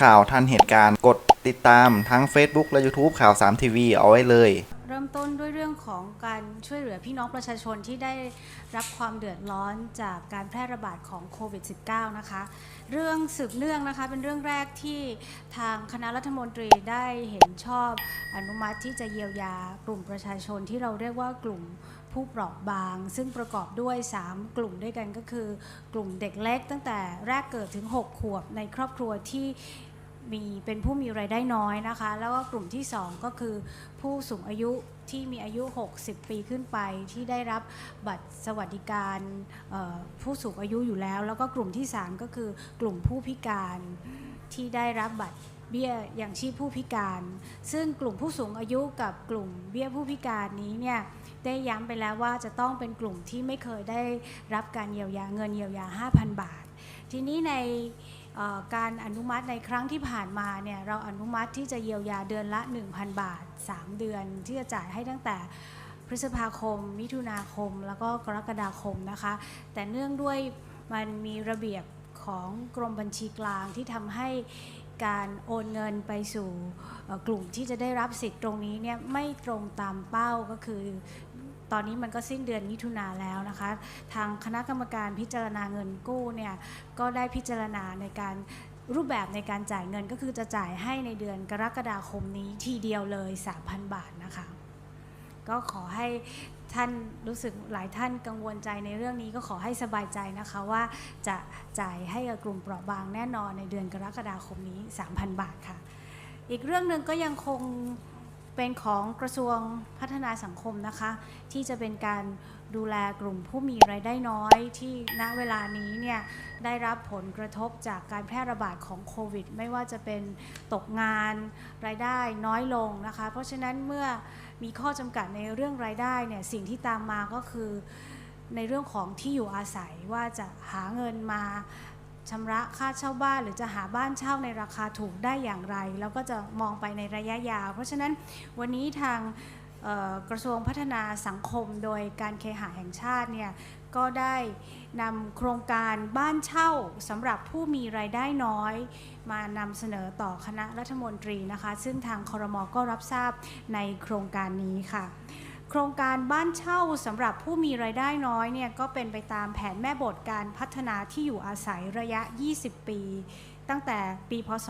ข่าวทันเหตุการณ์กดติดตามทั้ง Facebook และ YouTube ข่าว 3 ทีวีเอาไว้เลย เริ่มต้นด้วยเรื่องของการช่วยเหลือพี่น้องประชาชนที่ได้รับความเดือดร้อนจากการแพร่ระบาดของโควิด -19 นะคะ เรื่องสืบเนื่องนะคะเป็นเรื่องแรกที่ทางคณะรัฐมนตรีได้เห็นชอบอนุมัติที่จะเยียวยากลุ่มประชาชนที่เราเรียกว่ากลุ่มผู้เปราะบาง ซึ่งประกอบด้วย 3 กลุ่มด้วยกันก็คือ กลุ่มเด็กเล็กตั้งแต่แรกเกิดถึง 6 ขวบในครอบครัวที่ มีเป็นผู้มีไรายได้น้อยนะคะ แล้วก็กลุ่มที่ 2 ก็คือ ผู้สูงอายุที่มีอายุ 60 ปีขึ้นไปที่ได้รับบัตรสวัสดิการผู้สูงอายุอยู่แล้ว แล้วก็กลุ่มที่ 3 ก็คือกลุ่มผู้พิการที่ได้รับบัตรเบี้ยอย่างชีพผู้พิการ ซึ่งกลุ่มผู้สูงอายุกับกลุ่มเบี้ยผู้พิการนี้เนี่ยได้ย้ำไปแล้วว่าจะต้องเป็นกลุ่มที่ไม่เคยได้รับการเยียวยาเงินเยียวยา 5,000 บาท ทีนี้ใน การอนุมัติในครั้งที่ผ่านมาเนี่ยเราอนุมัติที่จะเยียวยาเดือนละ 1,000 บาท 3 เดือนที่จะจ่ายให้ตั้งแต่พฤษภาคม มิถุนาคม แล้วก็กรกฎาคมนะคะ แต่เนื่องด้วยมันมีระเบียบของกรมบัญชีกลางที่ทำให้การโอนเงินไปสู่กลุ่มที่จะได้รับสิทธิ์ตรงนี้เนี่ยไม่ตรงตามเป้าก็คือ ตอนนี้มันก็สิ้นเดือนมิถุนาแล้วนะคะ ทางคณะกรรมการพิจารณาเงินกู้เนี่ยก็ได้พิจารณาในการรูปแบบในการจ่ายเงินก็คือจะจ่ายให้ในเดือนกรกฎาคมนี้ทีเดียวเลย 3,000 บาทนะคะ ก็ขอให้ท่านรู้สึกหลายท่านกังวลใจในเรื่องนี้ก็ขอให้สบายใจนะคะว่าจะจ่ายให้กับกลุ่มเปราะบางแน่นอนในเดือนกรกฎาคมนี้ 3,000 บาทค่ะ อีกเรื่องหนึ่งก็ยังคง เป็นของกระทรวงพัฒนาสังคมนะคะ ที่จะเป็นการดูแลกลุ่มผู้มีรายได้น้อยที่ณเวลานี้เนี่ยได้รับผลกระทบจากการแพร่ระบาดของโควิด ไม่ว่าจะเป็นตกงานรายได้น้อยลงนะคะ เพราะฉะนั้นเมื่อมีข้อจำกัดในเรื่องรายได้เนี่ยสิ่งที่ตามมาก็คือในเรื่องของที่อยู่อาศัยว่าจะหาเงินมา ชำระค่าเช่าบ้านหรือจะหาบ้านเช่าในราคาถูกได้อย่างไร แล้วก็จะมองไปในระยะยาว เพราะฉะนั้นวันนี้ทางกระทรวงพัฒนาสังคมโดยการเคหะแห่งชาติเนี่ยก็ได้นำโครงการบ้านเช่าสำหรับผู้มีรายได้น้อย มานำเสนอต่อคณะรัฐมนตรีนะคะ ซึ่งทางคอรมอก็รับทราบในโครงการนี้ค่ะ โครงการบ้านเช่าสำหรับผู้มีรายได้น้อยเนี่ยก็เป็นไปตามแผนแม่บทการพัฒนาที่อยู่อาศัยระยะ 20 ปี ตั้งแต่ปีพศ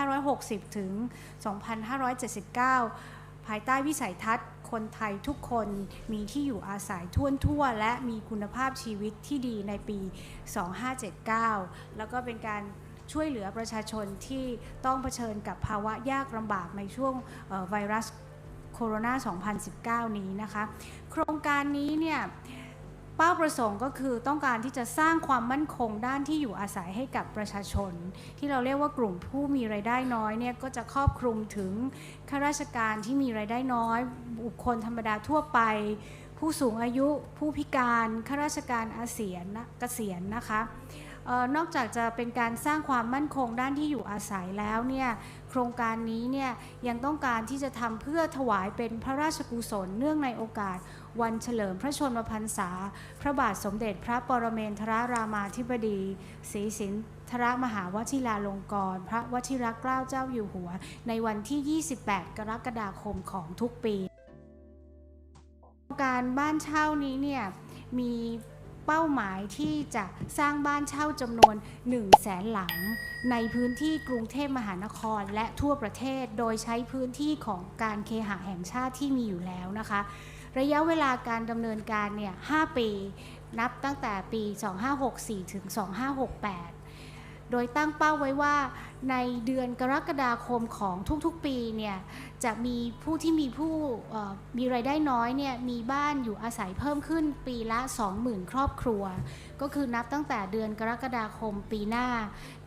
2560 ถึง 2579 ภายใต้วิสัยทัศน์ คนไทยทุกคนมีที่อยู่อาศัยทั่วทั่ว และมีคุณภาพชีวิตที่ดีในปี 2579 แล้วก็เป็นการช่วยเหลือประชาชนที่ต้องเผชิญกับภาวะยากลำบากในช่วงไวรัส โคโรนา 2019 นี้นะคะ โครงการนี้เนี่ยเป้าประสงค์ก็คือต้องการที่จะสร้างความมั่นคงด้านที่อยู่อาศัยให้กับประชาชน ที่เราเรียกว่ากลุ่มผู้มีไรายได้น้อยเนี่ยก็จะครอบคลุมถึงข้าราชการที่มีไรายได้น้อย บุคคลธรรมดาทั่วไป ผู้สูงอายุผู้พิการข้าราชการอาเสียนเกษียณนะคะ นอกจากจะเป็นการสร้างความมั่นคงด้านที่อยู่อาศัยแล้วเนี่ยโครงการนี้เนี่ยยังต้องการที่จะทำเพื่อถวายเป็นพระราชกุศลเนื่องในโอกาส วันเฉลิมพระชนมพรรษา พระบาทสมเด็จพระปรเมนทรรามาธิบดีศรีสินทรมหาวชิราลงกรณ์พระวชิรเกล้าเจ้าอยู่หัว ในวันที่ 28 กรกฎาคมของทุกปี การบ้านเช่านี้เนี่ยมี เป้าหมายที่จะสร้างบ้านเช่าจำนวน 1 0 0 0 0แสนหลัง ในพื้นที่กรุงเทพมหานครและทั่วประเทศโดยใช้พื้นที่ของการเคหะแห่งชาติที่มีอยู่แล้วนะคะ ระยะเวลาการดำเนินการเนี่ย5ปี นับตั้งแต่ปี 2564 ถึง 2568 โดยตั้งเป้าไว้ว่า ในเดือนกรกฎาคมของทุกๆปีเนี่ยจะมีผู้ที่มีผู้มีรายได้น้อยเนี่ยมีบ้านอยู่อาศัยเพิ่มขึ้นปีละ 20,000 ครอบครัว ก็คือนับตั้งแต่เดือนกรกฎาคมปีหน้า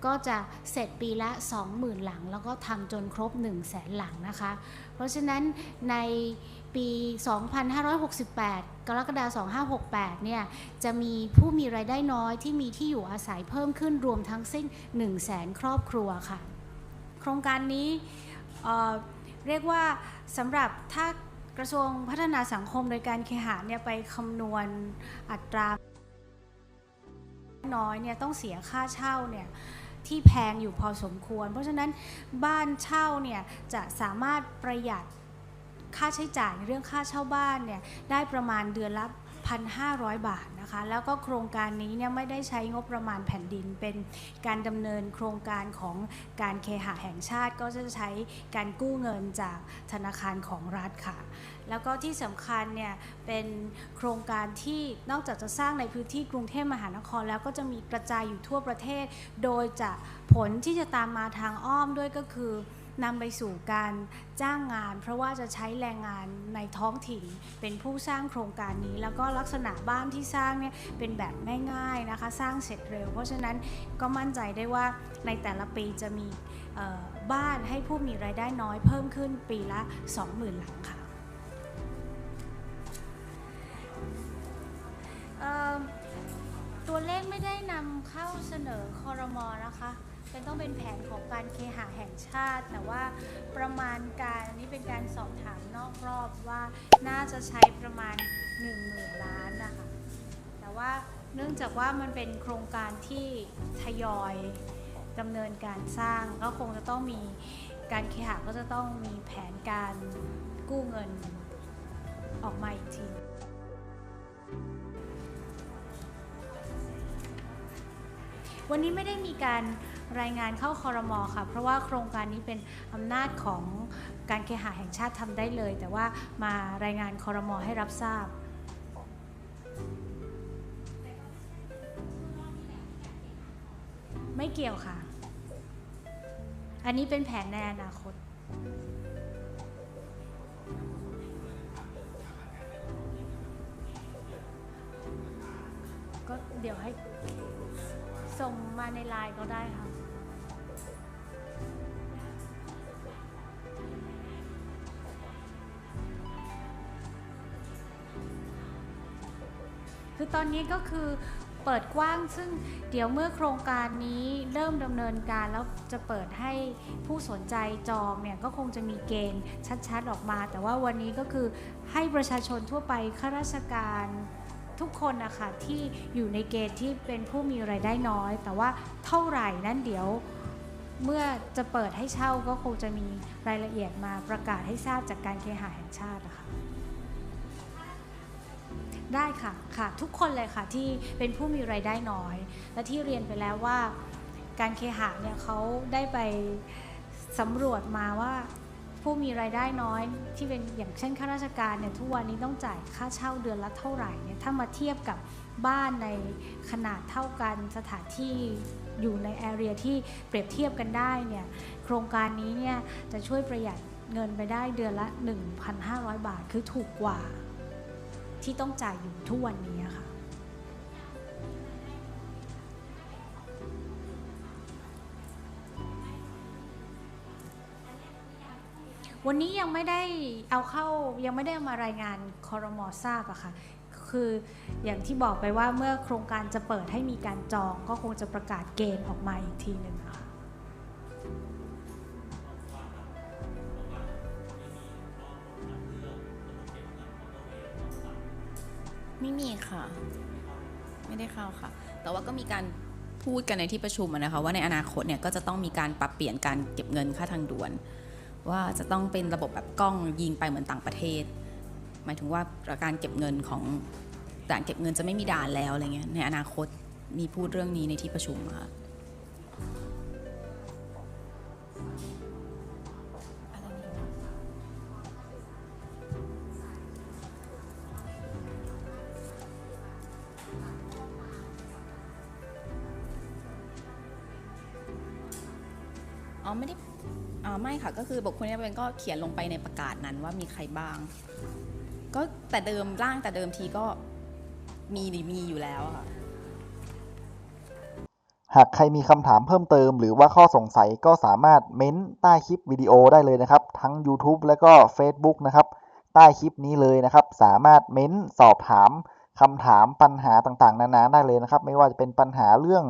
ก็จะเสร็จปีละ 20,000 หลัง แล้วก็ทำจนครบ 1 0 0 0 0แสนหลังนะคะ เพราะฉะนั้นในปี 2568 กรกฎาคม2568 เนี่ย จะมีผู้มีรายได้น้อยที่มีที่อยู่อาศัยเพิ่มขึ้นรวมทั้งสิ้น 1 0 0 0 0แสนครอบครัวค่ะ โครงการนี้เเรียกว่าสำหรับถ้ากระทรวงพัฒนาสังคมโดยการเคหะเนี่ยไปคำนวณอัตราน้อยเนี่ยต้องเสียค่าเช่าเนี่ยที่แพงอยู่พอสมควร เพราะฉะนั้นบ้านเช่าเนี่ยจะสามารถประหยัดค่าใช้จ่ายในเรื่องค่าเช่าบ้านเนี่ยได้ประมาณเดือนละ 1,500 บาทนะคะ แล้วก็โครงการนี้เนี่ยไม่ได้ใช้งบประมาณแผ่นดิน เป็นการดำเนินโครงการของการเคหะแห่งชาติ ก็จะใช้การกู้เงินจากธนาคารของรัฐค่ะ แล้วก็ที่สำคัญเนี่ยเป็นโครงการที่นอกจากจะสร้างในพื้นที่กรุงเทพมหานคร แล้วก็จะมีกระจายอยู่ทั่วประเทศ โดยจะผลที่จะตามมาทางอ้อมด้วยก็คือ นำไปสู่การจ้างงาน เพราะว่าจะใช้แรงงานในท้องถิ่น เป็นผู้สร้างโครงการนี้ แล้วก็ลักษณะบ้านที่สร้างเนี่ยเป็นแบบง่ายๆนะคะสร้างเสร็จเร็ว เพราะฉะนั้นก็มั่นใจได้ว่าในแต่ละปีจะมีบ้านให้ผู้มีรายได้น้อยเพิ่มขึ้นปีละ 20,000 หลังค่ะตัวเลขไม่ได้นำเข้าเสนอคอรมอนะคะ เป็นต้องเป็นแผนของการเคหะแห่งชาติ แต่ว่าประมาณการอันนี้เป็นการสอบถามนอกรอบว่าน่าจะใช้ประมาณ1 0,000ล้านนะคะแต่ว่าเนื่องจากว่ามันเป็นโครงการที่ทยอยดำเนินการสร้างก็คงจะต้องมีการเคหะก็จะต้องมีแผนการกู้เงินออกมาอีกที วันนี้ไม่ได้มีการรายงานเข้าคอรมอค่ะ เพราะว่าโครงการนี้เป็นอำนาจของการเคหะแห่งชาติทำได้เลย แต่ว่ามารายงานคอรมอให้รับทราบไม่เกี่ยวค่ะ อันนี้เป็นแผนในอนาคต ก็เดี๋ยวให้ ส่งมาในไลน์ก็ได้ค่ะ คือตอนนี้ก็คือเปิดกว้างซึ่งเดี๋ยวเมื่อโครงการนี้เริ่มดำเนินการแล้วจะเปิดให้ผู้สนใจจองเนี่ยก็คงจะมีเกณฑ์ชัดๆออกมา แต่ว่าวันนี้ก็คือให้ประชาชนทั่วไปข้าราชการ ทุกคนนะคะที่อยู่ในเกณฑ์ที่เป็นผู้มีไรายได้น้อย แต่ว่าเท่าไหร่นั้นเดี๋ยวเมื่อจะเปิดให้เช่าก็คงจะมีรายละเอียดมาประกาศให้ทราบจากการเคหะแห่งชาตินะคะได้ค่ะค่ะทุกคนเลยค่ะที่เป็นผู้มีไรายได้น้อย และที่เรียนไปแล้วว่า การเคหะเนี่ยเขาได้ไปสำรวจมาว่า ผู้มีรายได้น้อยที่เป็นอย่างเช่นข้าราชการเนี่ยทุกวันนี้ต้องจ่ายค่าเช่าเดือนละเท่าไหร่เนี่ยถ้ามาเทียบกับบ้านในขนาดเท่ากันสถานที่อยู่ในแอเรียที่เปรียบเทียบกันได้เนี่ยโครงการนี้เนี่ยจะช่วยประหยัดเงินไปได้เดือนละ 1,500 บาท คือถูกกว่าที่ต้องจ่ายอยู่ทุกวันนี้ค่ะ วันนี้ยังไม่ได้เอาเข้ายังไม่ได้มารายงานคอรมอทราบอะค่ะคืออย่างที่บอกไปว่าเมื่อโครงการจะเปิดให้มีการจองก็คงจะประกาศเกณฑ์ออกมาอีกทีหนึ่งค่ะไม่มีค่ะ ไม่ได้เข้าค่ะ แต่ว่าก็มีการพูดกันในที่ประชุมนะคะว่าในอนาคตเนี่ยก็จะต้องมีการปรับเปลี่ยนการเก็บเงินค่าทางด่วน ว่าจะต้องเป็นระบบแบบกล้องยิงไปเหมือนต่างประเทศ หมายถึงว่าการเก็บเงินของด่านเก็บเงินจะไม่มีด่านแล้วอะไรเงี้ยในอนาคตมีพูดเรื่องนี้ในที่ประชุมค่ะอ๋อไม่ได้ อ๋อไม่ค่ะก็คือบุคคลนี้เป็นก็เขียนลงไปในประกาศนั้นว่ามีใครบ้าง ก็แต่เดิมร่างแต่เดิมทีก็มีหรือมีอยู่แล้วอะค่ะ หากใครมีคำถามเพิ่มเติม หรือว่าข้อสงสัยก็สามารถเม้นใต้คลิปวิดีโอได้เลยนะครับ ทั้ง YouTube และก็ Facebook นะครับ ใต้คลิปนี้เลยนะครับ สามารถเม้นสอบถามคำถามปัญหาต่างๆ นานาได้เลยนะครับ ไม่ว่าจะเป็นปัญหาเรื่อง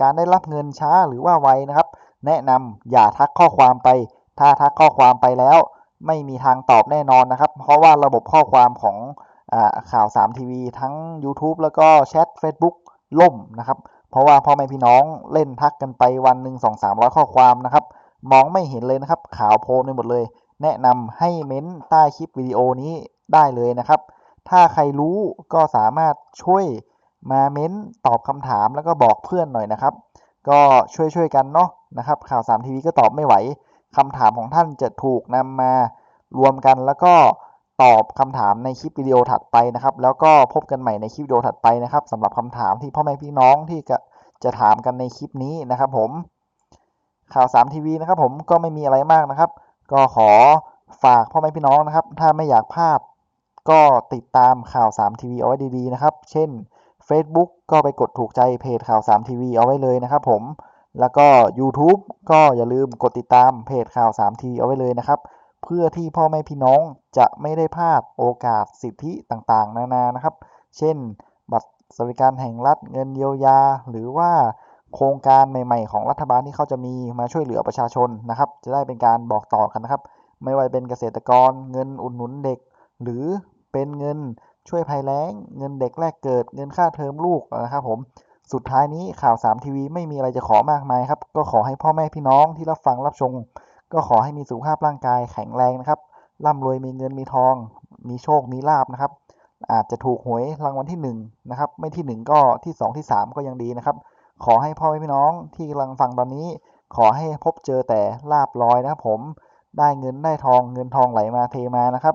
การได้รับเงินช้าหรือว่าไวนะครับ แนะนำอย่าทักข้อความไป ถ้าทักข้อความไปแล้ว ไม่มีทางตอบแน่นอนนะครับ เพราะว่าระบบข้อความของอข่าว 3 ทีวีทั้ง YouTube แล้วก็แชท Facebook ล่มนะครับ เพราะว่าพ่อแม่พี่น้องเล่นทักกันไปวันหนึ่งสองสามร้อยข้อความนะครับ มองไม่เห็นเลยนะครับ ข่าวโพลนไปหมดเลย แนะนำให้เม้นใต้คลิปวิดีโอนี้ได้เลยนะครับ ถ้าใครรู้ก็สามารถช่วยมาเม้นตอบคำถามแล้วก็บอกเพื่อนหน่อยนะครับ ก็ช่วยๆกันเนาะ นะครับ ข่าวสามทีวีก็ตอบไม่ไหวคำถามของท่านจะถูกนำมารวมกันแล้วก็ตอบคำถามในคลิปวิดีโอถัดไปนะครับ แล้วก็พบกันใหม่ในคลิปวิดีโอถัดไปนะครับสำหรับคำถามที่พ่อแม่พี่น้องที่จะจะถามกันในคลิปนี้นะครับ ผม ข่าวสามทีวีนะครับ ผมก็ไม่มีอะไรมากนะครับ ก็ขอฝากพ่อแม่พี่น้องนะครับ ถ้าไม่อยากพลาดก็ติดตามข่าว3ทีวีเอาไว้ดีๆนะครับ เช่น Facebook ก็ไปกดถูกใจเพจข่าว3ทีวีเอาไว้เลยนะครับผม แล้วก็ YouTube ก็อย่าลืมกดติดตามเพจข่าว3ทีวีเอาไว้เลยนะครับ เพื่อที่พ่อแม่พี่น้องจะไม่ได้พลาดโอกาสสิทธิต่างๆ นานานะครับ เช่น บัตรสวัสดิการแห่งรัฐเงินเยียวยา หรือว่าโครงการใหม่ ๆ ของรัฐบาลที่เขาจะมีมาช่วยเหลือประชาชนนะครับ จะได้เป็นการบอกต่อกันนะครับ ไม่ว่าเป็นเกษตรกร เงินอุดหนุนเด็ก หรือเป็นเงินช่วยภัยแล้ง เงินเด็กแรกเกิด เงินค่าเทอมลูกนะครับผม สุดท้ายนี้ข่าว3ทีวีไม่มีอะไรจะขอมากมายครับ ก็ขอให้พ่อแม่พี่น้องที่รับฟังรับชม ก็ขอให้มีสุขภาพร่างกายแข็งแรงนะครับร่ำรวยมีเงินมีทอง มีโชคมีลาบนะครับ อาจจะถูกหวยรางวัลที่หนึ่งนะครับไม่ที่หนึ่งก็ที่สองที่สามก็ยังดีนะครับ ขอให้พ่อแม่พี่น้องที่กำลังฟังตอนนี้ ขอให้พบเจอแต่ลาบลอยนะครับผมได้เงินได้ทองเงินทองไหลมาเทมานะครับ